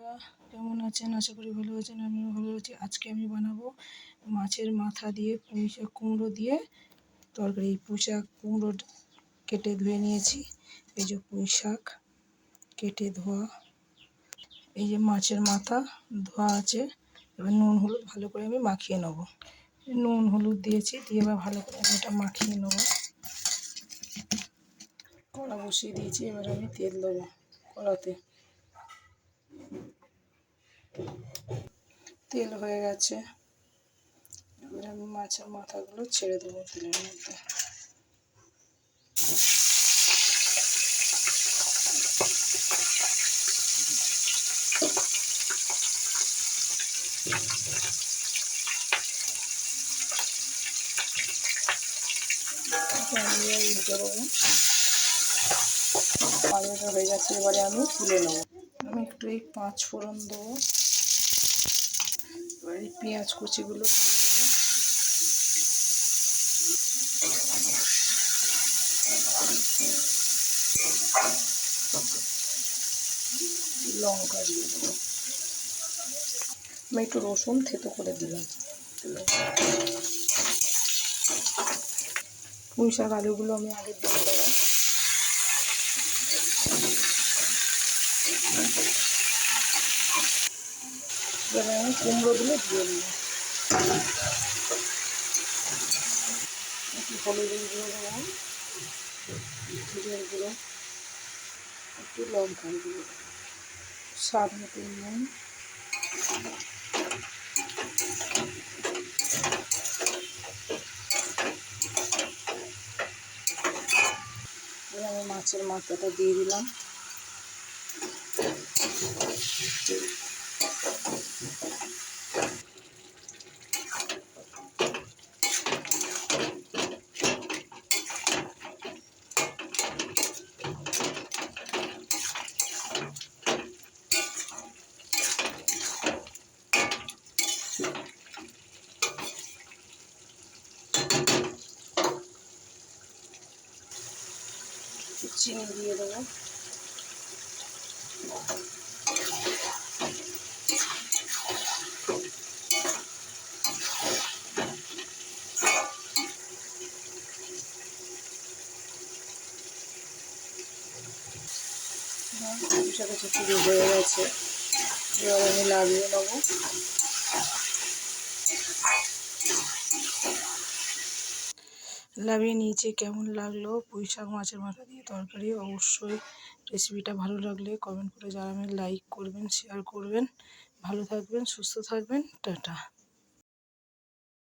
বন্ধুরা, কেমন আছেন? আশা করি ভালো আছেন, আমিও ভালো আছি। আজকে আমি বানাবো মাছের মাথা দিয়ে পুঁই শাক কুমড়ো দিয়ে তরকারি। পুঁই শাক কুমড়ো কেটে ধুয়ে নিয়েছি। এই যে পুঁই শাক কেটে ধোয়া। এই যে মাছের মাথা ধোয়া আছে। এবার নুন, হলুদ ভালো করে আমি মাখিয়ে নেব। নুন, হলুদ দিয়েছি, দিয়ে এবার ভালো করে আমি এটা মাখিয়ে নেব। কড়া বসিয়ে দিয়েছি, এবার আমি তেল দেবো কড়াতে। তেল হয়ে গেছে। এবার আমি মাছের মাথাগুলো ছেড়ে দেবো তেলের মধ্যে। হয়ে গেছে, এবারে আমি তুলে নেব। আমি একটু এই পাঁচ ফোড়ন দেবো। এবার এই পেঁয়াজ কুচিগুলো লঙ্কা দিয়ে দেবো। আমি একটু রসুন থেতো করে দিলাম। পুঁই শাক আলুগুলো আমি আগে দিয়ে দেবো। এবার আমি দিয়ে দেবো একটু হলুদের গুঁড়ো স্বাদ মতো নুন আমি মাছের মাথাটা দিয়ে দিলাম। চিনি দিয়ে দেবো শাকের চুচুড়ি হয়ে গেছে। এবার আমি লাগিয়ে নেব। লাভিয়ে নিয়েছি, কেমন লাগল? পুঁই শাক মাছের মাথা দিয়ে তরকারি, অবশ্যই রেসিপিটা ভালো লাগলে কমেন্ট করে জানাবেন লাইক করবেন শেয়ার করবেন। ভালো থাকবেন, সুস্থ থাকবেন, টাটা।